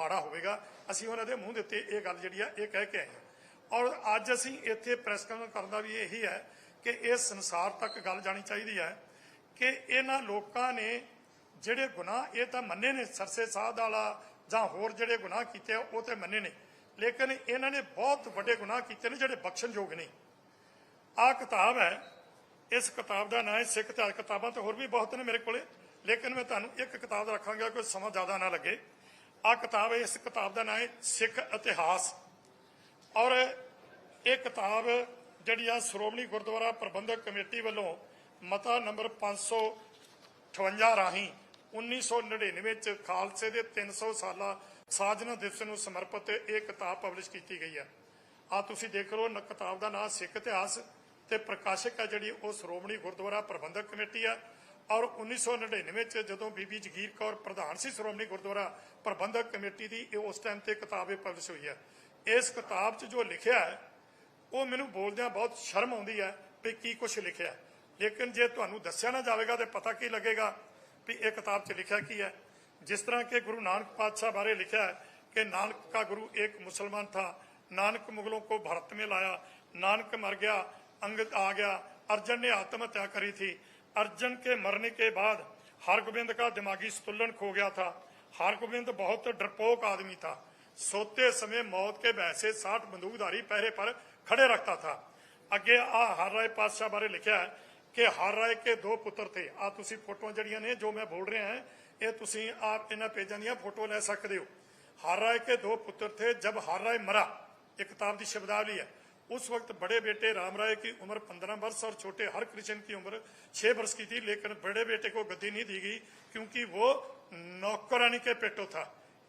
ਮਾੜਾ ਹੋਵੇਗਾ, ਅਸੀਂ ਉਹਨਾਂ ਦੇ ਮੂੰਹ ਦੇ ਉੱਤੇ ਇਹ ਗੱਲ ਜਿਹੜੀ ਆ, ਇਹ ਕਹਿ ਕੇ ਆਏ ਹਾਂ। ਔਰ ਅੱਜ ਅਸੀਂ ਇੱਥੇ ਪ੍ਰੈਸ ਕਾਨਫਰੰਸ ਕਰਨ ਦਾ ਵੀ ਇਹੀ ਹੈ ਕਿ ਇਹ ਸੰਸਾਰ ਤੱਕ ਗੱਲ ਜਾਣੀ ਚਾਹੀਦੀ ਹੈ ਕਿ ਇਹਨਾਂ ਲੋਕਾਂ ਨੇ ਜਿਹੜੇ ਗੁਨਾਹ ਇਹ ਤਾਂ ਮੰਨੇ ਨੇ, ਸਰਸੇ ਸਾਧ ਵਾਲਾ ਜਾਂ ਹੋਰ ਜਿਹੜੇ ਗੁਨਾਹ ਕੀਤੇ ਆ, ਉਹ ਤੇ ਮੰਨੇ ਨੇ। ਲੇਕਿਨ ਇਹਨਾਂ ਨੇ ਬਹੁਤ ਵੱਡੇ ਗੁਨਾਹ ਕੀਤੇ ਨੇ ਜਿਹੜੇ ਬਖਸ਼ਣਯੋਗ ਨਹੀਂ ਆਹ ਕਿਤਾਬ ਹੈ, ਇਸ ਕਿਤਾਬ ਦਾ ਨਾਂ ਹੈ ਸਿੱਖ ਇਤਿਹਾਸ ਕਿਤਾਬਾਂ ਤੇ ਹੋਰ ਵੀ ਬਹੁਤ ਨੇ ਮੇਰੇ ਕੋਲੇ। ਲੇਕਿਨ ਮੈਂ ਤੁਹਾਨੂੰ ਇੱਕ ਕਿਤਾਬ ਰੱਖਾਂਗਾ, ਕੋਈ ਸਮਾਂ ਜ਼ਿਆਦਾ ਨਾ ਲੱਗੇ। ਆਹ ਕਿਤਾਬ ਇਸ ਕਿਤਾਬ ਦਾ ਨਾਮ ਹੈ ਸਿੱਖ ਇਤਿਹਾਸ। ਔਰ ਇਹ ਕਿਤਾਬ ਜਿਹੜੀ ਆ ਸ਼੍ਰੋਮਣੀ ਗੁਰਦੁਆਰਾ ਪ੍ਰਬੰਧਕ ਕਮੇਟੀ ਵੱਲੋਂ ਮਤਾ ਨੰਬਰ 558 ਰਾਹੀਂ 1999 'ਚ ਖਾਲਸੇ ਦੇ 300 ਸਾਲਾ ਸਾਜਨਾ ਦਿਵਸ ਨੂੰ ਸਮਰਪਿਤ ਇਹ ਕਿਤਾਬ ਪਬਲਿਸ਼ ਕੀਤੀ ਗਈ ਹੈ ਆ ਤੁਸੀਂ ਦੇਖ ਲਓ, ਨ- ਕਿਤਾਬ ਦਾ ਨਾਮ ਸਿੱਖ ਇਤਿਹਾਸ ਤੇ ਪ੍ਰਕਾਸ਼ਕ ਹੈ ਜਿਹੜੀ ਉਹ ਸ਼੍ਰੋਮਣੀ ਗੁਰਦੁਆਰਾ ਪ੍ਰਬੰਧਕ ਕਮੇਟੀ ਆ। ਔਰ 1999 ਵਿੱਚ ਜਦੋਂ ਬੀਬੀ ਜਗੀਰ ਕੌਰ ਪ੍ਰਧਾਨ ਸੀ ਸ਼੍ਰੋਮਣੀ ਗੁਰਦੁਆਰਾ ਪ੍ਰਬੰਧਕ ਕਮੇਟੀ ਦੀ ਇਹ ਉਸ ਟਾਈਮ ਤੇ ਕਿਤਾਬ ਇਹ ਪਬਲਿਸ਼ ਹੋਈ ਹੈ ਇਸ ਕਿਤਾਬ 'ਚ ਜੋ ਲਿਖਿਆ ਹੈ ਉਹ ਮੈਨੂੰ ਬੋਲਦਿਆਂ ਬਹੁਤ ਸ਼ਰਮ ਆਉਂਦੀ ਹੈ ਵੀ ਕੀ ਕੁਝ ਲਿਖਿਆ ਹੈ। ਲੇਕਿਨ ਜੇ ਤੁਹਾਨੂੰ ਦੱਸਿਆ ਨਾ ਜਾਵੇਗਾ ਤੇ ਪਤਾ ਕੀ ਲੱਗੇਗਾ ਵੀ ਇਹ ਕਿਤਾਬ 'ਚ ਲਿਖਿਆ ਕੀ ਹੈ ਜਿਸ ਤਰ੍ਹਾਂ ਕਿ ਗੁਰੂ ਨਾਨਕ ਪਾਤਸ਼ਾਹ ਬਾਰੇ ਲਿਖਿਆ ਹੈ ਕਿ ਨਾਨਕ का गुरु एक मुसलमान था नानक मुगलों को भारत में लाया नानक मर गया अंग आ गया अर्जन ने आत्महत्या करी थी अर्जन के मरने के बाद हरगोबिंद का दिमागी संतुलन खो गया था हरगोबिंद बहुत डरपोक आदमी था सोते समय मौत के भय से साठ बंदूकधारी पहरे पर खड़े रखता था ਅੱਗੇ ਆ ਹਰ ਰਾਏ ਪਾਤਸ਼ਾਹ ਬਾਰੇ ਲਿਖਿਆ ਹੈ ਕਿ ਹਰ ਰਾਏ ਕੇ ਦੋ ਪੁੱਤਰ ਥੇ ਆ ਤੁਸੀਂ ਫੋਟੋਆਂ ਜਿਹੜੀਆਂ ਨੇ ਜੋ ਮੈਂ ਬੋਲ ਰਿਹਾ ਹਾਂ ਇਹ ਤੁਸੀਂ ਆਪ ਇਹਨਾਂ ਪੇਜਾਂ ਦੀਆਂ ਫੋਟੋ ਲੈ ਸਕਦੇ ਹੋ हर राय के दो पुत्र थे जब हर राय मरा ये किताब की शब्दावली है उस वक्त बड़े बेटे राम राय की उम्र पंद्रह वर्ष और छोटे हर कृष्ण की उम्र छह वर्ष की थी, लेकिन बड़े बेटे को गद्दी नहीं दी गई क्योंकि वो नौकरानी के पेटो था।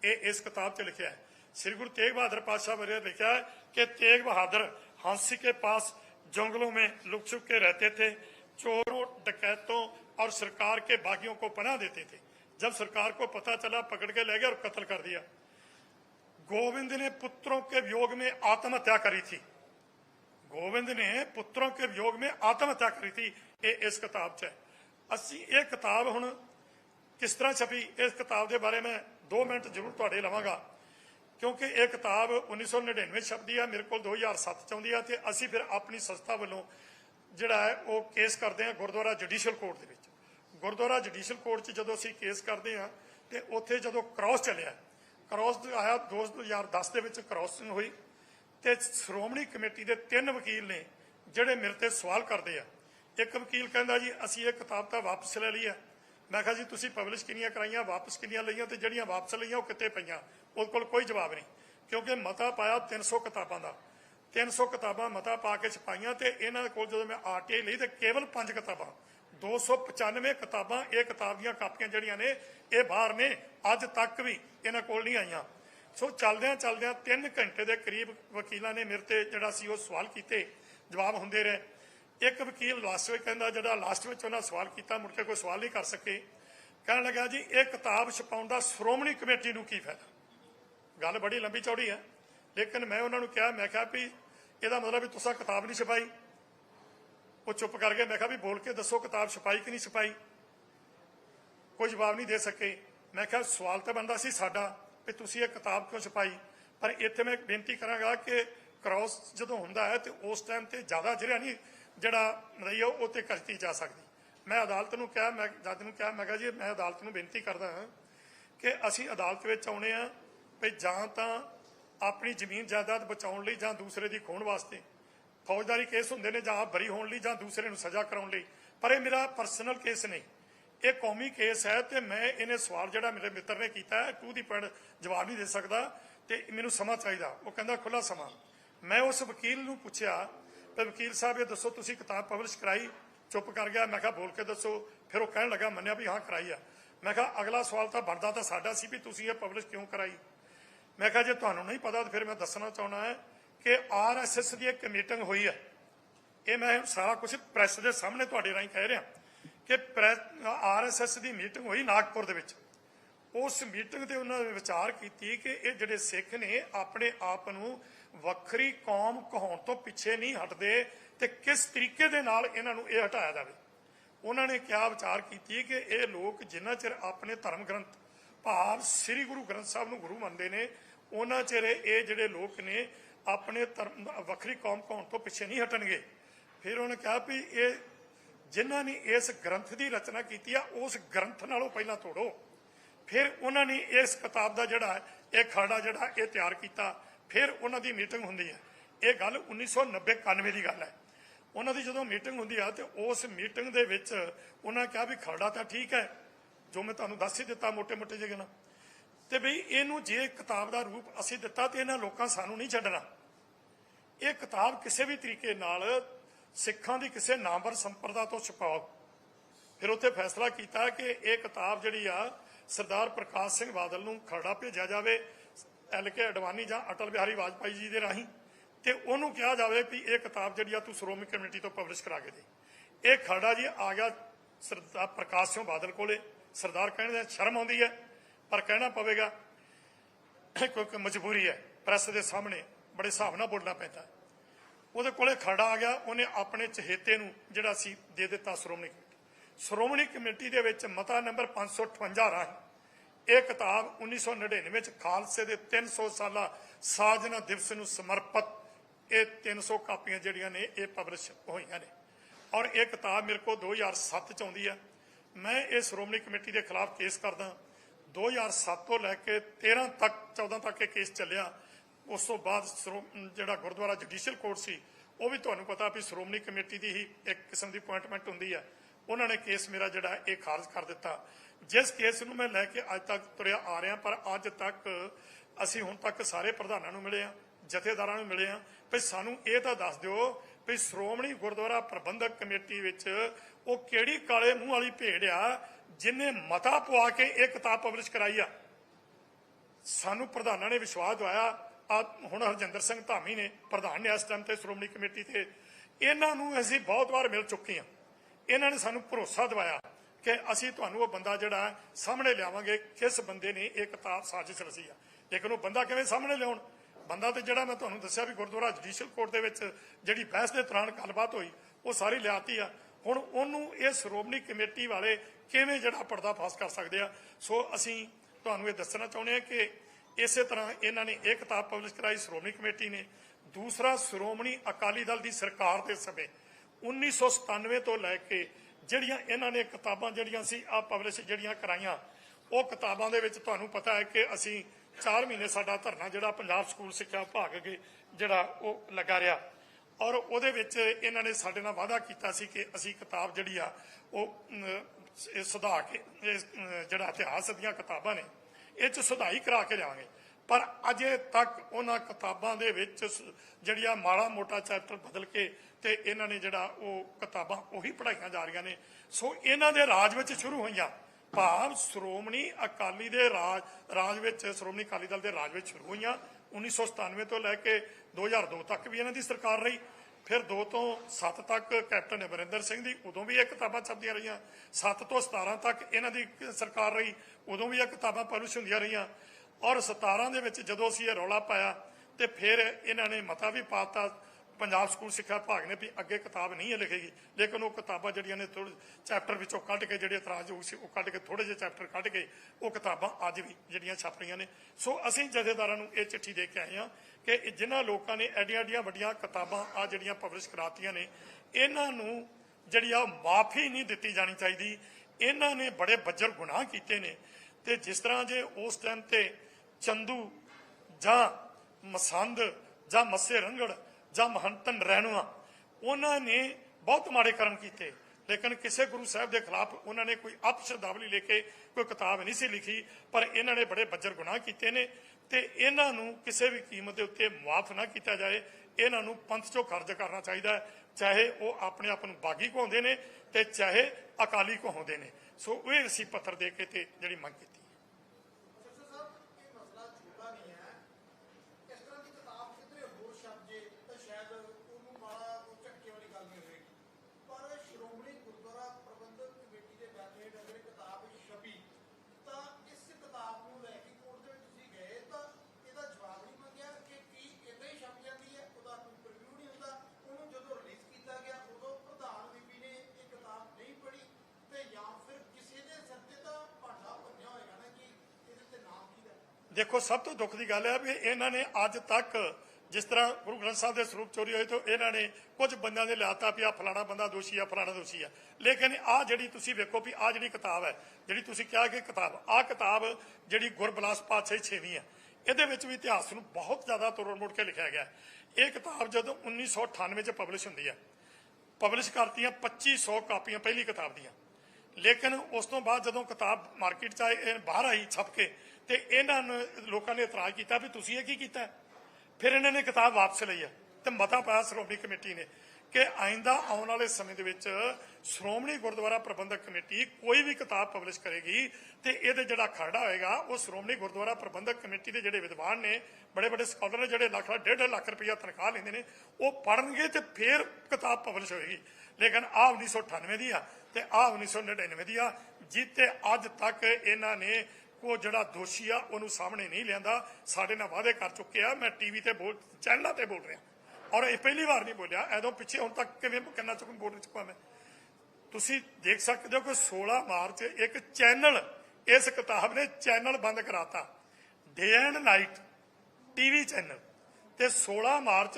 ये इस किताब से लिखा है। श्री गुरु तेग बहादुर पातशाह बारे लिखा है कि तेग बहादुर हांसी के पास जंगलों में लुक छुप के रहते थे, चोरों, डकैतों और सरकार के बागियों को पना देते थे। जब सरकार को पता चला, पकड़ के ले गए और कत्ल कर दिया। गोविंद ने पुत्रों के वियोग में आत्महत्या करी थी। गोविंद ने पुत्रों के वियोग में आत्महत्या करी थी ये इस किताब च है ਅਸੀਂ ਇਹ ਕਿਤਾਬ ਹੁਣ ਕਿਸ ਤਰ੍ਹਾਂ ਛਪੀ ਇਸ ਕਿਤਾਬ ਦੇ ਬਾਰੇ ਮੈਂ 2 ਮਿੰਟ ਜ਼ਰੂਰ ਤੁਹਾਡੇ ਲਵਾਂਗਾ ਕਿਉਂਕਿ ਇਹ ਕਿਤਾਬ 1999 ਛਪਦੀ ਆ ਮੇਰੇ ਕੋਲ 2007 ਚ ਆਉਂਦੀ ਆ ਤੇ ਅਸੀਂ ਫਿਰ ਆਪਣੀ ਸੰਸਥਾ ਵੱਲੋਂ ਜਿਹੜਾ ਹੈ ਉਹ ਕੇਸ ਕਰਦੇ ਆ ਗੁਰਦੁਆਰਾ ਜੁਡੀਸ਼ੀਅਲ ਕੋਰਟ ਦੇ ਵਿੱਚ ਗੁਰਦੁਆਰਾ ਜੁਡੀਸ਼ੀਅਲ ਕੋਰਟ 'ਚ ਜਦੋਂ ਅਸੀਂ ਕੇਸ ਕਰਦੇ ਆ ਤੇ ਉੱਥੇ ਜਦੋਂ ਕ੍ਰਾਸ ਚੱਲਿਆ ਕ੍ਰਾਸ ਆਇਆ 2010 ਦੇ ਵਿੱਚ ਕ੍ਰਾਸਿੰਗ ਹੋਈ ਤੇ ਸ਼੍ਰੋਮਣੀ ਕਮੇਟੀ ਦੇ ਤਿੰਨ ਵਕੀਲ ਨੇ ਜਿਹੜੇ ਮੇਰੇ ਤੇ ਸਵਾਲ ਕਰਦੇ ਆ। ਇੱਕ ਵਕੀਲ ਕਹਿੰਦਾ ਜੀ, ਅਸੀਂ ਇਹ ਕਿਤਾਬ ਤਾਂ ਵਾਪਸ ਲੈ ਲਈ ਆ। ਮੈਂ ਕਿਹਾ ਜੀ, ਤੁਸੀਂ ਪਬਲਿਸ਼ ਕਿੰਨੀਆਂ ਕਰਾਈਆਂ, ਵਾਪਸ ਕਿੰਨੀਆਂ ਲਈਆਂ ਤੇ ਜਿਹੜੀਆਂ ਵਾਪਸ ਲਈਆਂ ਉਹ ਕਿੱਥੇ ਪਈਆਂ? ਉਹਦੇ ਕੋਲ ਕੋਈ ਜਵਾਬ ਨਹੀਂ, ਕਿਉਂਕਿ ਮਤਾ ਪਾਇਆ 300 ਕਿਤਾਬਾਂ ਦਾ। 300 ਕਿਤਾਬਾਂ ਮਤਾ ਪਾ ਕੇ ਛਪਾਈਆਂ ਤੇ ਇਹਨਾਂ ਕੋਲ ਜਦੋਂ ਮੈਂ ਆਰਟੀਆਈ ਲਈ ਤੇ ਕੇਵਲ 5 ਕਿਤਾਬਾਂ 295 ਕਿਤਾਬਾਂ, ਇਹ ਕਿਤਾਬ ਦੀਆਂ ਕਾਪੀਆਂ ਜਿਹੜੀਆਂ ਨੇ, ਇਹ ਬਾਹਰ ਨੇ, ਅੱਜ ਤੱਕ ਵੀ ਇਹਨਾਂ ਕੋਲ ਨਹੀਂ ਆਈਆਂ। ਸੋ ਚੱਲਦਿਆਂ ਚੱਲਦਿਆਂ 3 ਘੰਟੇ ਦੇ ਕਰੀਬ ਵਕੀਲਾਂ ਨੇ ਮੇਰੇ ਤੇ ਜਿਹੜਾ ਸੀ ਉਹ ਸਵਾਲ ਕੀਤੇ, ਜਵਾਬ ਹੁੰਦੇ ਰਹੇ। ਇੱਕ ਵਕੀਲ ਲਾਸਟ ਵਿੱਚ ਕਹਿੰਦਾ, ਜਿਹੜਾ ਲਾਸਟ ਵਿੱਚ ਉਹਨਾਂ ਸਵਾਲ ਕੀਤਾ, ਮੁੜ ਕੇ ਕੋਈ ਸਵਾਲ ਨਹੀਂ ਕਰ ਸਕੇ। ਕਹਿਣ ਲੱਗਾ, ਜੀ, ਇਹ ਕਿਤਾਬ ਛਪਾਉਣ ਦਾ ਸ਼੍ਰੋਮਣੀ ਕਮੇਟੀ ਨੂੰ ਕੀ ਫਾਇਦਾ? ਗੱਲ ਬੜੀ ਲੰਬੀ ਚੌੜੀ ਹੈ, ਲੇਕਿਨ ਮੈਂ ਉਹਨਾਂ ਨੂੰ ਕਿਹਾ, ਮੈਂ ਕਿਹਾ ਵੀ ਇਹਦਾ ਮਤਲਬ ਵੀ ਤੁਸੀਂ ਕਿਤਾਬ ਨਹੀਂ ਛਪਾਈ। ਉਹ ਚੁੱਪ ਕਰ ਗਏ, ਮੈਂ ਕਿਹਾ ਵੀ ਬੋਲ ਕੇ ਦੱਸੋ ਕਿਤਾਬ ਛਪਾਈ ਕਿ ਨਹੀਂ ਛਪਾਈ। ਕੋਈ ਜਵਾਬ ਨਹੀਂ ਦੇ ਸਕੇ। ਮੈਂ ਕਿਹਾ, ਸਵਾਲ ਤਾਂ ਬੰਦਾ ਸੀ ਸਾਡਾ ਵੀ ਤੁਸੀਂ ਇਹ ਕਿਤਾਬ ਕਿਉਂ ਛਪਾਈ? ਪਰ ਇੱਥੇ ਮੈਂ ਬੇਨਤੀ ਕਰਾਂਗਾ ਕਿ ਕ੍ਰਾਸ ਜਦੋਂ ਹੁੰਦਾ ਹੈ ਤੇ ਉਸ ਟਾਈਮ ਤੇ ਜ਼ਿਆਦਾ ਜਿਹੜਾ ਨਹੀਂ ਜਿਹੜਾ ਮਤਲਬ ਉਹ ਤੇ ਕਰਤੀ ਜਾ ਸਕਦੀ। ਮੈਂ ਅਦਾਲਤ ਨੂੰ ਕਿਹਾ, ਮੈਂ ਜੱਜ ਨੂੰ ਕਿਹਾ, ਮੈਂ ਕਿਹਾ ਜੀ, ਮੈਂ ਅਦਾਲਤ ਨੂੰ ਬੇਨਤੀ ਕਰਦਾ ਹਾਂ ਕਿ ਅਸੀਂ ਅਦਾਲਤ ਵਿੱਚ ਆਉਣੇ ਆ ਵੀ ਜਾਂ ਤਾਂ ਆਪਣੀ ਜ਼ਮੀਨ ਜਾਇਦਾਦ ਬਚਾਉਣ ਲਈ ਜਾਂ ਦੂਸਰੇ ਦੀ ਖੋਣ ਵਾਸਤੇ। ਫੌਜਦਾਰੀ ਕੇਸ ਹੁੰਦੇ ਨੇ ਜਾਂ ਆਪ ਬਰੀ ਹੋਣ ਲਈ ਜਾਂ ਦੂਸਰੇ ਨੂੰ ਸਜ਼ਾ ਕਰਾਉਣ ਲਈ। ਪਰ ਇਹ ਮੇਰਾ ਪਰਸਨਲ ਕੇਸ ਨਹੀਂ। ਇਹ ਕੌਮੀ ਕੇਸ ਹੈ ਤੇ ਮੈਂ ਇਹਨੇ ਸਵਾਲ ਜਿਹੜਾ ਮੇਰੇ ਮਿੱਤਰ ਨੇ ਕੀਤਾ ਹੈ ਟੂ ਦੀ ਪੁਆਇੰਟ ਜਵਾਬ ਨਹੀਂ ਦੇ ਸਕਦਾ ਤੇ ਮੈਨੂੰ ਸਮਾਂ ਚਾਹੀਦਾ। ਉਹ ਕਹਿੰਦਾ ਖੁੱਲਾ ਸਮਾਂ। ਮੈਂ ਉਸ ਵਕੀਲ ਨੂੰ ਪੁੱਛਿਆ, ਤੇ ਵਕੀਲ ਸਾਹਿਬ, ਇਹ ਦੱਸੋ ਤੁਸੀਂ ਕਿਤਾਬ ਪਬਲਿਸ਼ ਕਰਾਈ? ਚੁੱਪ ਕਰ ਗਿਆ। ਮੈਂ ਕਿਹਾ, ਬੋਲ ਕੇ ਦੱਸੋ। ਫਿਰ ਉਹ ਕਹਿਣ ਲੱਗਾ, ਮੰਨਿਆ ਵੀ ਹਾਂ, ਕਰਾਈ ਆ। ਮੈਂ ਕਿਹਾ, ਅਗਲਾ ਸਵਾਲ ਤਾਂ ਬਣਦਾ ਤਾਂ ਸਾਡਾ ਸੀ ਵੀ ਤੁਸੀਂ ਇਹ ਪਬਲਿਸ਼ ਕਿਉਂ ਕਰਾਈ? ਮੈਂ ਕਿਹਾ, ਜੇ ਤੁਹਾਨੂੰ ਨਹੀਂ ਪਤਾ, ਤਾਂ ਫਿਰ ਮੈਂ ਦੱਸਣਾ ਚਾਹੁੰਦਾ ਹੈ ਕਿ ਆਰਐਸਐਸ ਦੀ ਇੱਕ ਮੀਟਿੰਗ ਹੋਈ ਹੈ। ਇਹ ਮੈਂ ਸਾਰਾ ਕੁਝ ਪ੍ਰੈਸ ਦੇ ਸਾਹਮਣੇ ਤੁਹਾਡੇ ਰਾਹੀਂ ਕਹਿ ਰਿਹਾ। ਕਿ ਆਰਐਸਐਸ ਦੀ ਮੀਟਿੰਗ ਹੋਈ ਨਾਗਪੁਰ ਦੇ ਵਿੱਚ। ਉਸ ਮੀਟਿੰਗ ਤੇ ਉਹਨਾਂ ਨੇ ਵਿਚਾਰ ਕੀਤੀ ਕਿ ਇਹ ਜਿਹੜੇ ਸਿੱਖ ਨੇ, ਆਪਣੇ ਆਪ ਨੂੰ ਵੱਖਰੀ ਕੌਮ ਕਹਾਉਣ ਤੋਂ ਪਿੱਛੇ ਨਹੀਂ ਹਟਦੇ ਤੇ ਕਿਸ ਤਰੀਕੇ ਦੇ ਨਾਲ ਇਹਨਾਂ ਨੂੰ ਇਹ ਹਟਾਇਆ ਜਾਵੇ। ਉਹਨਾਂ ਨੇ ਕਿਹਾ, ਵਿਚਾਰ ਕੀਤੀ ਕਿ ਇਹ ਲੋਕ ਜਿੰਨਾ ਚਿਰ ਆਪਣੇ ਧਰਮ ਗ੍ਰੰਥ, ਭਾਵ ਸ੍ਰੀ ਗੁਰੂ ਗ੍ਰੰਥ ਸਾਹਿਬ ਨੂੰ ਗੁਰੂ ਮੰਨਦੇ ਨੇ, ਉਹਨਾਂ ਚਿਰ ਇਹ ਜਿਹੜੇ ਲੋਕ ਨੇ, ਆਪਣੇ ਧਰਮ ਵੱਖਰੀ ਕੌਮ ਕਹਾਉਣ ਤੋਂ ਪਿੱਛੇ ਨਹੀਂ ਹਟਣਗੇ। ਫਿਰ ਉਹਨੇ ਕਿਹਾ ਵੀ ਇਹ ਜਿਨ੍ਹਾਂ ਨੇ ਇਸ ਗ੍ਰੰਥ ਦੀ ਰਚਨਾ ਕੀਤੀ ਆ, ਉਸ ਗ੍ਰੰਥ ਨਾਲੋਂ ਪਹਿਲਾਂ ਤੋੜੋ। ਫਿਰ ਉਹਨਾਂ ਨੇ ਇਸ ਕਿਤਾਬ ਦਾ ਜਿਹੜਾ ਇਹ ਖਰੜਾ ਜਿਹੜਾ ਇਹ ਤਿਆਰ ਕੀਤਾ। ਫਿਰ ਉਹਨਾਂ ਦੀ ਮੀਟਿੰਗ ਹੁੰਦੀ ਹੈ। ਇਹ ਗੱਲ 1990-91 ਦੀ ਗੱਲ ਹੈ। ਉਹਨਾਂ ਦੀ ਜਦੋਂ ਮੀਟਿੰਗ ਹੁੰਦੀ ਆ, ਤੇ ਉਸ ਮੀਟਿੰਗ ਦੇ ਵਿੱਚ ਉਹਨਾਂ ਕਿਹਾ ਵੀ ਖਰੜਾ ਤਾਂ ਠੀਕ ਹੈ, ਜੋ ਮੈਂ ਤੁਹਾਨੂੰ ਦੱਸ ਹੀ ਦਿੱਤਾ ਮੋٹے-ਮੋٹے ਜਿਹੇ ਨਾਲ। ਤੇ ਬਈ ਇਹਨੂੰ ਜੇ ਕਿਤਾਬ ਦਾ ਰੂਪ ਅਸੀਂ ਦਿੱਤਾ ਤੇ ਇਹਨਾਂ ਲੋਕਾਂ ਸਾਨੂੰ ਨਹੀਂ ਛੱਡਣਾ। ਇਹ ਕਿਤਾਬ ਕਿਸੇ ਵੀ ਤਰੀਕੇ ਨਾਲ ਸਿੱਖਾਂ ਦੀ ਕਿਸੇ ਨਾਮਵਰ ਸੰਪਰਦਾ ਤੋਂ ਛਪਾਓ। ਫਿਰ ਉੱਥੇ ਫੈਸਲਾ ਕੀਤਾ ਕਿ ਇਹ ਕਿਤਾਬ ਜਿਹੜੀ ਆ, ਸਰਦਾਰ ਪ੍ਰਕਾਸ਼ ਸਿੰਘ ਬਾਦਲ ਨੂੰ ਖਰੜਾ ਭੇਜਿਆ ਜਾਵੇ, ਐਲ ਕੇ ਅਡਵਾਨੀ ਜਾਂ ਅਟਲ ਬਿਹਾਰੀ ਵਾਜਪਾਈ ਜੀ ਦੇ ਰਾਹੀਂ। ਤੇ ਉਹਨੂੰ ਕਿਹਾ ਜਾਵੇ ਵੀ ਇਹ ਕਿਤਾਬ ਜਿਹੜੀ ਆ, ਤੂੰ ਸ਼੍ਰੋਮਣੀ ਕਮੇਟੀ ਤੋਂ ਪਬਲਿਸ਼ ਕਰਾ ਕੇ ਦੇ। ਇਹ ਖਰੜਾ ਜੀ ਆ ਗਿਆ ਸਰਦਾਰ ਪ੍ਰਕਾਸ਼ ਸਿੰਘ ਬਾਦਲ ਕੋਲੇ। ਸਰਦਾਰ ਕਹਿਣ ਦਾ ਸ਼ਰਮ ਆਉਂਦੀ ਹੈ, ਪਰ ਕਹਿਣਾ ਪਵੇਗਾ ਕਿਉਂਕਿ ਮਜਬੂਰੀ ਹੈ, ਪ੍ਰੈਸ ਦੇ ਸਾਹਮਣੇ ਬੜੇ ਹਿਸਾਬ ਨਾਲ ਬੋਲਣਾ ਪੈਂਦਾ। ਹੈ। ਉਹਦੇ ਕੋਲੇ ਖੜਾ ਆ ਗਿਆ, ਉਹਨੇ ਆਪਣੇ ਚਹੇਤੇ ਨੂੰ ਜਿਹੜਾ ਸੀ ਦੇ ਦਿੱਤਾ ਸ਼੍ਰੋਮਣੀ ਕਮੇਟੀ। ਸ਼੍ਰੋਮਣੀ ਕਮੇਟੀ ਦੇ ਵਿੱਚ ਮਤਾ ਨੰਬਰ 558 ਰਾਹੀਂ ਇਹ ਕਿਤਾਬ 1999 ਵਿੱਚ ਖਾਲਸੇ ਦੇ 300 ਸਾਲਾ ਸਾਜਨਾ ਦਿਵਸ ਨੂੰ ਸਮਰਪਿਤ, ਇਹ 300 ਕਾਪੀਆਂ ਜਿਹੜੀਆਂ ਨੇ, ਇਹ ਪਬਲਿਸ਼ ਹੋਈਆਂ ਨੇ। ਔਰ ਇਹ ਕਿਤਾਬ ਮੇਰੇ ਕੋਲ 2007 ਚ ਆਉਂਦੀ ਆ। ਮੈਂ ਇਹ ਸ਼੍ਰੋਮਣੀ ਕਮੇਟੀ ਦੇ ਖਿਲਾਫ ਕੇਸ ਕਰਦਾ। 2007 ਤੋਂ ਲੈ ਕੇ 13 ਤੱਕ 14 ਤੱਕ ਇਹ ਕੇਸ ਚੱਲਿਆ। ਉਸ ਤੋਂ ਬਾਅਦ ਜਿਹੜਾ ਗੁਰਦੁਆਰਾ ਜੁਡੀਸ਼ੀਅਲ ਕੋਰਟ ਸੀ, ਉਹ ਵੀ ਤੁਹਾਨੂੰ ਪਤਾ ਵੀ ਸ਼੍ਰੋਮਣੀ ਕਮੇਟੀ ਦੀ ਹੀ ਇੱਕ ਕਿਸਮ ਦੀ ਅਪਾਇੰਟਮੈਂਟ ਹੁੰਦੀ ਹੈ ਉਹਨਾਂ ਨੇ ਕੇਸ ਮੇਰਾ ਜਿਹੜਾ ਇਹ ਖਾਰਜ ਕਰ ਦਿੱਤਾ। ਜਿਸ ਕੇਸ ਨੂੰ ਮੈਂ ਲੈ ਕੇ ਅੱਜ ਤੱਕ ਤੁਰਿਆ ਆ ਰਿਹਾ, ਪਰ ਅੱਜ ਤੱਕ ਅਸੀਂ ਹੁਣ ਤੱਕ ਸਾਰੇ ਪ੍ਰਧਾਨਾਂ ਨੂੰ ਮਿਲੇ ਆ ਜਥੇਦਾਰਾਂ ਨੂੰ ਮਿਲੇ ਆ ਵੀ ਸਾਨੂੰ ਇਹ ਤਾਂ ਦੱਸ ਦਿਓ ਵੀ ਸ਼੍ਰੋਮਣੀ ਗੁਰਦੁਆਰਾ ਪ੍ਰਬੰਧਕ ਕਮੇਟੀ ਵਿੱਚ ਉਹ ਕਿਹੜੀ ਕਾਲੇ ਮੂੰਹ ਵਾਲੀ ਭੇਡ ਆ, ਜਿਨੇ ਮਤਾ ਪਵਾ ਕੇ ਇਹ ਕਿਤਾਬ ਪਬਲਿਸ਼ ਕਰਾਈ ਆ। ਸਾਨੂੰ ਪ੍ਰਧਾਨਾਂ ਨੇ ਵਿਸ਼ਵਾਸ ਦਵਾਇਆ ਆ ਹੁਣ ਹਰਜਿੰਦਰ ਸਿੰਘ ਧਾਮੀ ਨੇ ਪ੍ਰਧਾਨ ਨੇ ਇਸ ਟਾਈਮ ਤੇ ਸ਼੍ਰੋਮਣੀ ਕਮੇਟੀ ਤੇ, ਇਹਨਾਂ ਨੂੰ ਅਸੀਂ ਬਹੁਤ ਵਾਰ ਮਿਲ ਚੁੱਕੇ ਹਾਂ। ਇਹਨਾਂ ਨੇ ਸਾਨੂੰ ਭਰੋਸਾ ਦਿਵਾਇਆ ਕਿ ਅਸੀਂ ਤੁਹਾਨੂੰ ਉਹ ਬੰਦਾ ਜਿਹੜਾ ਸਾਹਮਣੇ ਲਿਆਵਾਂਗੇ, ਕਿਸ ਬੰਦੇ ਨੇ ਇਹ ਕਿਤਾਬ ਸਾਜ਼ਿਸ਼ ਰਚੀ ਆ। ਲੇਕਿਨ ਉਹ ਬੰਦਾ ਕਿਵੇਂ ਸਾਹਮਣੇ ਲਿਆਉਣ? ਬੰਦਾ ਤੇ ਜਿਹੜਾ ਮੈਂ ਤੁਹਾਨੂੰ ਦੱਸਿਆ ਵੀ ਗੁਰਦੁਆਰਾ ਜੁਡੀਸ਼ੀਅਲ ਕੋਰਟ ਦੇ ਵਿੱਚ ਜਿਹੜੀ ਬਹਿਸ ਦੇ ਦੌਰਾਨ ਗੱਲਬਾਤ ਹੋਈ, ਉਹ ਸਾਰੀ ਲਿਆਤੀ ਆ। ਹੁਣ ਉਹਨੂੰ ਇਹ ਸ਼੍ਰੋਮਣੀ ਕਮੇਟੀ ਵਾਲੇ ਕਿਵੇਂ ਜਿਹੜਾ ਪਰਦਾ ਫਾਸ ਕਰ ਸਕਦੇ ਆ? ਸੋ ਅਸੀਂ ਤੁਹਾਨੂੰ ਇਹ ਦੱਸਣਾ ਚਾਹੁੰਦੇ ਹਾਂ ਕਿ ਇਸੇ ਤਰ੍ਹਾਂ ਇਹਨਾਂ ਨੇ ਇਹ ਕਿਤਾਬ ਪਬਲਿਸ਼ ਕਰਾਈ, ਸ਼੍ਰੋਮਣੀ ਕਮੇਟੀ ਨੇ। ਦੂਸਰਾ, ਸ਼੍ਰੋਮਣੀ ਅਕਾਲੀ ਦਲ ਦੀ ਸਰਕਾਰ ਦੇ ਸਮੇਂ 1997 ਤੋਂ ਲੈ ਕੇ ਜਿਹੜੀਆਂ ਇਹਨਾਂ ਨੇ ਕਿਤਾਬਾਂ ਜਿਹੜੀਆਂ ਸੀ ਆ ਪਬਲਿਸ਼ ਜਿਹੜੀਆਂ ਕਰਾਈਆਂ, ਉਹ ਕਿਤਾਬਾਂ ਦੇ ਵਿੱਚ ਤੁਹਾਨੂੰ ਪਤਾ ਹੈ ਕਿ ਅਸੀਂ 4 ਮਹੀਨੇ ਸਾਡਾ ਧਰਨਾ ਜਿਹੜਾ ਪੰਜਾਬ ਸਕੂਲ ਸਿੱਖਿਆ ਵਿਭਾਗ ਅੱਗੇ ਜਿਹੜਾ ਉਹ ਲੱਗਾ ਰਿਹਾ। ਔਰ ਉਹਦੇ ਵਿੱਚ ਇਹਨਾਂ ਨੇ ਸਾਡੇ ਨਾਲ ਵਾਅਦਾ ਕੀਤਾ ਸੀ ਕਿ ਅਸੀਂ ਕਿਤਾਬ ਜਿਹੜੀ ਆ, ਉਹ ਸੁਧਾਰ ਕੇ ਜਿਹੜਾ ਇਤਿਹਾਸ ਦੀਆਂ ਕਿਤਾਬਾਂ ਨੇ ਇਹ ਚ ਸੁਧਾਈ ਕਰਾ ਕੇ ਲਿਆਵਾਂਗੇ। ਪਰ ਅਜੇ ਤੱਕ ਉਹਨਾਂ ਕਿਤਾਬਾਂ ਦੇ ਵਿੱਚ ਸ- ਜਿਹੜੀ ਆ ਮਾੜਾ ਮੋਟਾ ਚੈਪਟਰ ਬਦਲ ਕੇ ਤੇ ਇਹਨਾਂ ਨੇ ਜਿਹੜਾ ਉਹ ਕਿਤਾਬਾਂ ਉਹੀ ਪੜਾਈਆਂ ਜਾ ਰਹੀਆਂ ਨੇ। ਸੋ ਇਹਨਾਂ ਦੇ ਰਾਜ ਵਿੱਚ ਸ਼ੁਰੂ ਹੋਈਆਂ। ਭਾਵ ਸ਼੍ਰੋਮਣੀ ਅਕਾਲੀ ਦੇ ਰਾਜ ਰਾਜ ਵਿੱਚ, ਸ਼੍ਰੋਮਣੀ ਅਕਾਲੀ ਦਲ ਦੇ ਰਾਜ ਵਿੱਚ ਸ਼ੁਰੂ ਹੋਈਆਂ। 1997 ਤੋਂ ਲੈ ਕੇ 2002 ਤੱਕ ਵੀ ਇਹਨਾਂ ਦੀ ਸਰਕਾਰ ਰਹੀ। ਫਿਰ 2 ਤੋਂ 7 ਤੱਕ ਕੈਪਟਨ ਅਮਰਿੰਦਰ ਸਿੰਘ ਦੀ, ਉਦੋਂ ਵੀ ਇਹ ਕਿਤਾਬਾਂ ਛਪਦੀਆਂ ਰਹੀਆਂ। 7 ਤੋਂ 17 ਤੱਕ ਇਹਨਾਂ ਦੀ ਸਰਕਾਰ ਰਹੀ। ਉਦੋਂ ਵੀ ਇਹ ਕਿਤਾਬਾਂ ਪਬਲਿਸ਼ ਹੁੰਦੀਆਂ ਰਹੀਆਂ। ਔਰ 17 ਦੇ ਵਿੱਚ ਜਦੋਂ ਅਸੀਂ ਇਹ ਰੌਲਾ ਪਾਇਆ, ਤੇ ਫਿਰ ਇਹਨਾਂ ਨੇ ਮਤਾ ਵੀ ਪਾਤਾ ਪੰਜਾਬ ਸਕੂਲ ਸਿੱਖਿਆ ਵਿਭਾਗ ਨੇ ਵੀ ਅੱਗੇ ਕਿਤਾਬ ਨਹੀਂ ਲਿਖੇਗੀ। ਲੇਕਿਨ ਉਹ ਕਿਤਾਬਾਂ ਜਿਹੜੀਆਂ ਨੇ ਥੋੜੇ ਚੈਪਟਰ ਵਿੱਚੋਂ ਕੱਢ ਕੇ ਜਿਹੜੇ ਇਤਰਾਜ਼ ਹੋ ਸੀ, ਉਹ ਕੱਢ ਕੇ ਥੋੜੇ ਜਿਹੇ ਚੈਪਟਰ ਕੱਢ ਕੇ ਉਹ ਕਿਤਾਬਾਂ ਅੱਜ ਵੀ ਜਿਹੜੀਆਂ ਛਪ ਰਹੀਆਂ ਨੇ। ਸੋ ਅਸੀਂ ਜਥੇਦਾਰਾਂ ਨੂੰ ਇਹ ਚਿੱਠੀ ਦੇ ਕੇ ਆਏ ਹਾਂ ਕਿ ਇਹ ਜਿਨ੍ਹਾਂ ਲੋਕਾਂ ਨੇ ਐਡੀਆਂ ਐਡੀਆਂ ਵੱਡੀਆਂ ਕਿਤਾਬਾਂ ਆ ਜਿਹੜੀਆਂ ਪਬਲਿਸ਼ ਕਰਾਤੀਆਂ ਨੇ, ਇਹਨਾਂ ਨੂੰ ਜਿਹੜੀ ਆ ਮਾਫੀ ਨਹੀਂ ਦਿੱਤੀ ਜਾਣੀ ਚਾਹੀਦੀ। ਇਹਨਾਂ ਨੇ ਬੜੇ ਬੱਜਰ ਗੁਨਾਹ ਕੀਤੇ ਨੇ ਤੇ ਜਿਸ ਤਰ੍ਹਾਂ ਜੇ ਉਸ ਟਾਈਮ ਤੇ ਚੰਦੂ ਜਾਂ ਮਸੰਦ ਜਾਂ ਮੱਸੇ ਰੰਗੜ ਜਾਂ ਮਹੰਤਨ ਰਹਿਣੂਆ ਉਹਨਾਂ ਨੇ ਬਹੁਤ ਮਾੜੇ ਕਰਮ ਕੀਤੇ। ਲੇਕਿਨ ਕਿਸੇ ਗੁਰੂ ਸਾਹਿਬ ਦੇ ਖਿਲਾਫ ਉਹਨਾਂ ਨੇ ਕੋਈ ਅਪਸ਼ਬਦਾਵਲੀ ਲੈ ਕੇ ਕੋਈ ਕਿਤਾਬ ਨਹੀਂ ਸੀ ਲਿਖੀ, ਪਰ ਇਹਨਾਂ ਨੇ ਬੜੇ ਬੱਜਰ ਗੁਨਾਹ ਕੀਤੇ ਨੇ ਤੇ ਇਹਨਾਂ ਨੂੰ ਕਿਸੇ ਵੀ ਕੀਮਤ ਦੇ ਉੱਤੇ ਮਾਫ ਨਾ ਕੀਤਾ ਜਾਏ। ਇਹਨਾਂ ਨੂੰ ਪੰਥ ਚੋਂ ਖਰਚ ਕਰਨਾ ਚਾਹੀਦਾ ਹੈ। ਚਾਹੇ ਉਹ ਆਪਣੇ ਆਪ ਨੂੰ ਬਾਗੀ ਕਹਾਉਂਦੇ ਨੇ ਤੇ ਚਾਹੇ ਅਕਾਲੀ ਕਹਾਉਂਦੇ ਨੇ। ਸੋ ਇਹ ਅਸੀਂ ਪੱਤਰ ਦੇ ਕੇ ਤੇ ਜਿਹੜੀ ਮੰਗ ਕੀਤੀ ਸਰ ਸਾਹਿਬ ਇਹ ਮਸਲਾ ਛੋਟਾ ਨਹੀਂ ਹੈ ਇਸ ਤਰ੍ਹਾਂ ਦੀ ਕਿਤਾਬ ਕਿਧਰੇ ਹੋਰ ਛਪ ਜੇ ਤਾਂ ਸ਼ਾਇਦ ਉਹਨੂੰ ਮਾੜਾ ਉਹ ਝਟਕੇ ਵਾਲੀ ਗੱਲ ਨਹੀਂ ਹੋਏਗੀ ਪਰ ਸ਼੍ਰੋਮਣੀ ਗੁਰਦੁਆਰਾ ਪ੍ਰਬੰਧਕ ਕਮੇਟੀ ਦੇ ਬੈਠੇ ਅਗਰ ਇਹ ਕਿਤਾਬ ਛਪੀ ਤਾਂ ਇਸ ਕਿਤਾਬ ਨੂੰ ਲੈ ਕੇ ਕੋਰਟ ਦੇ ਵਿੱਚ ਤੁਸੀਂ ਗਏ ਤਾਂ ਇਹਦਾ ਜਵਾਬ ਨਹੀਂ ਮੰਗਿਆ ਕਿ ਕੀ ਇਦਾਂ ਹੀ ਛਪ ਜਾਂਦੀ ਹੈ ਉਹਦਾ ਕੋਈ ਪ੍ਰੀਵਿਊ ਨਹੀਂ ਹੁੰਦਾ ਉਹਨੂੰ ਜਦੋਂ ਰਿਲੀਜ਼ ਕੀਤਾ ਗਿਆ ਉਦੋਂ ਪ੍ਰਧਾਨ ਬੀਬੀ ਨੇ ਇਹ ਕਿਤਾਬ ਨਹੀਂ ਪੜ੍ਹੀ ਤੇ ਜਾਂ ਫਿਰ ਕਿਸੇ ਦੇ ਸਿਰ ਤੇ ਤਾਂ ਭਾਂਡਾ ਭੰਨਿਆ ਹੋਏਗਾ ਦੇਖੋ, ਸਭ ਤੋਂ ਦੁੱਖ ਦੀ ਗੱਲ ਹੈ ਵੀ ਇਹਨਾਂ ਨੇ ਅੱਜ ਤੱਕ ਜਿਸ ਤਰ੍ਹਾਂ ਗੁਰੂ ਗ੍ਰੰਥ ਸਾਹਿਬ ਦੇ ਸਰੂਪ ਚੋਰੀ ਹੋਏ ਤੋਂ ਇਹਨਾਂ ਨੇ ਕੁਝ ਬੰਦਿਆਂ ਦੇ ਲਿਆਤਾ ਵੀ ਆ ਫਲਾਣਾ ਬੰਦਾ ਦੋਸ਼ੀ ਆ, ਫਲਾਣਾ ਦੋਸ਼ੀ ਆ। ਲੇਕਿਨ ਆ ਜਿਹੜੀ ਤੁਸੀਂ ਵੇਖੋ ਵੀ ਆ ਜਿਹੜੀ ਕਿਤਾਬ ਹੈ, ਜਿਹੜੀ ਤੁਸੀਂ ਕਿਹਾ ਕਿ ਕਿਤਾਬ ਆ ਕਿਤਾਬ ਜਿਹੜੀ ਗੁਰਬਲਾਸ ਪਾਤਸ਼ਾਹੀ ਛੇਵੀਂ ਆ, ਇਹਦੇ ਵਿੱਚ ਵੀ ਇਤਿਹਾਸ ਨੂੰ ਬਹੁਤ ਜ਼ਿਆਦਾ ਤੋੜ ਮੋੜ ਕੇ ਲਿਖਿਆ ਗਿਆ। ਇਹ ਕਿਤਾਬ ਜਦੋਂ 1998 ਚ ਪਬਲਿਸ਼ ਹੁੰਦੀ ਹੈ ਪਬਲਿਸ਼ ਕਰਤੀਆਂ 2500 ਕਾਪੀਆਂ ਪਹਿਲੀ ਕਿਤਾਬ ਦੀਆਂ। ਲੇਕਿਨ ਉਸ ਤੋਂ ਬਾਅਦ ਜਦੋਂ ਕਿਤਾਬ ਮਾਰਕੀਟ 'ਚ ਆਈ ਬਾਹਰ ਆਈ ਛਪ ਕੇ ਤੇ ਇਹਨਾਂ ਨੂੰ ਲੋਕਾਂ ਨੇ ਇਤਰਾਜ਼ ਕੀਤਾ ਵੀ ਤੁਸੀਂ ਇਹ ਕੀ ਕੀਤਾ? ਫਿਰ ਇਹਨਾਂ ਨੇ ਕਿਤਾਬ ਵਾਪਸ ਲਈ ਹੈ ਤੇ ਮਤਾ ਪਾਇਆ ਸ਼੍ਰੋਮਣੀ ਕਮੇਟੀ ਨੇ ਕਿ ਆਇੰਦਾ ਆਉਣ ਵਾਲੇ ਸਮੇਂ ਦੇ ਵਿੱਚ ਸ਼੍ਰੋਮਣੀ ਗੁਰਦੁਆਰਾ ਪ੍ਰਬੰਧਕ ਕਮੇਟੀ ਕੋਈ ਵੀ ਕਿਤਾਬ ਪਬਲਿਸ਼ ਕਰੇਗੀ ਤੇ ਇਹਦੇ ਜਿਹੜਾ ਖਰੜਾ ਹੋਏਗਾ, ਉਹ ਸ਼੍ਰੋਮਣੀ ਗੁਰਦੁਆਰਾ ਪ੍ਰਬੰਧਕ ਕਮੇਟੀ ਦੇ ਜਿਹੜੇ ਵਿਦਵਾਨ ਨੇ, ਬੜੇ ਬੜੇ ਸਕਾਲਰ ਨੇ, ਜਿਹੜੇ ਲੱਖ ਲੱਖ, ਡੇਢ ਲੱਖ ਰੁਪਇਆ ਤਨਖਾਹ ਲੈਂਦੇ ਨੇ, ਉਹ ਪੜਨਗੇ ਤੇ ਫਿਰ ਕਿਤਾਬ ਪਬਲਿਸ਼ ਹੋਏਗੀ। ਲੇਕਿਨ ਆ 1998 ਦੀ ਆ ਤੇ ਆ 1999 ਦੀ ਆ ਜਿੱਤੇ ਅੱਜ ਤੱਕ ਇਹਨਾਂ ਨੇ ਉਹ ਜਿਹੜਾ ਦੋਸ਼ੀ ਆ, ਉਹਨੂੰ ਸਾਹਮਣੇ ਨਹੀਂ ਲਿਆਂਦਾ। ਸਾਡੇ ਨਾਲ ਵਾਅਦੇ ਕਰ ਚੁੱਕੇ ਆ। ਮੈਂ ਟੀਵੀ ਤੇ ਬੋਲ, ਚੈਨਲਾਂ ਤੇ ਬੋਲ ਰਿਹਾ। ਔਰ ਇਹ ਪਹਿਲੀ ਵਾਰ ਨਹੀਂ ਬੋਲਿਆ। ਐਦੋਂ ਪਿੱਛੇ ਹੁਣ ਤੱਕ ਕਿਵੇਂ ਕਿੰਨਾ ਚੁੱਕ ਬੋਲ ਚੁੱਕਾ ਮੈਂ ਤੁਸੀਂ ਦੇਖ ਸਕਦੇ ਹੋ ਕਿ 16 ਮਾਰਚ ਇੱਕ ਚੈਨਲ, ਇਸ ਕਿਤਾਬ ਨੇ ਚੈਨਲ ਬੰਦ ਕਰਾਤਾ। Day and night TV channel. ਤੇ 16 ਮਾਰਚ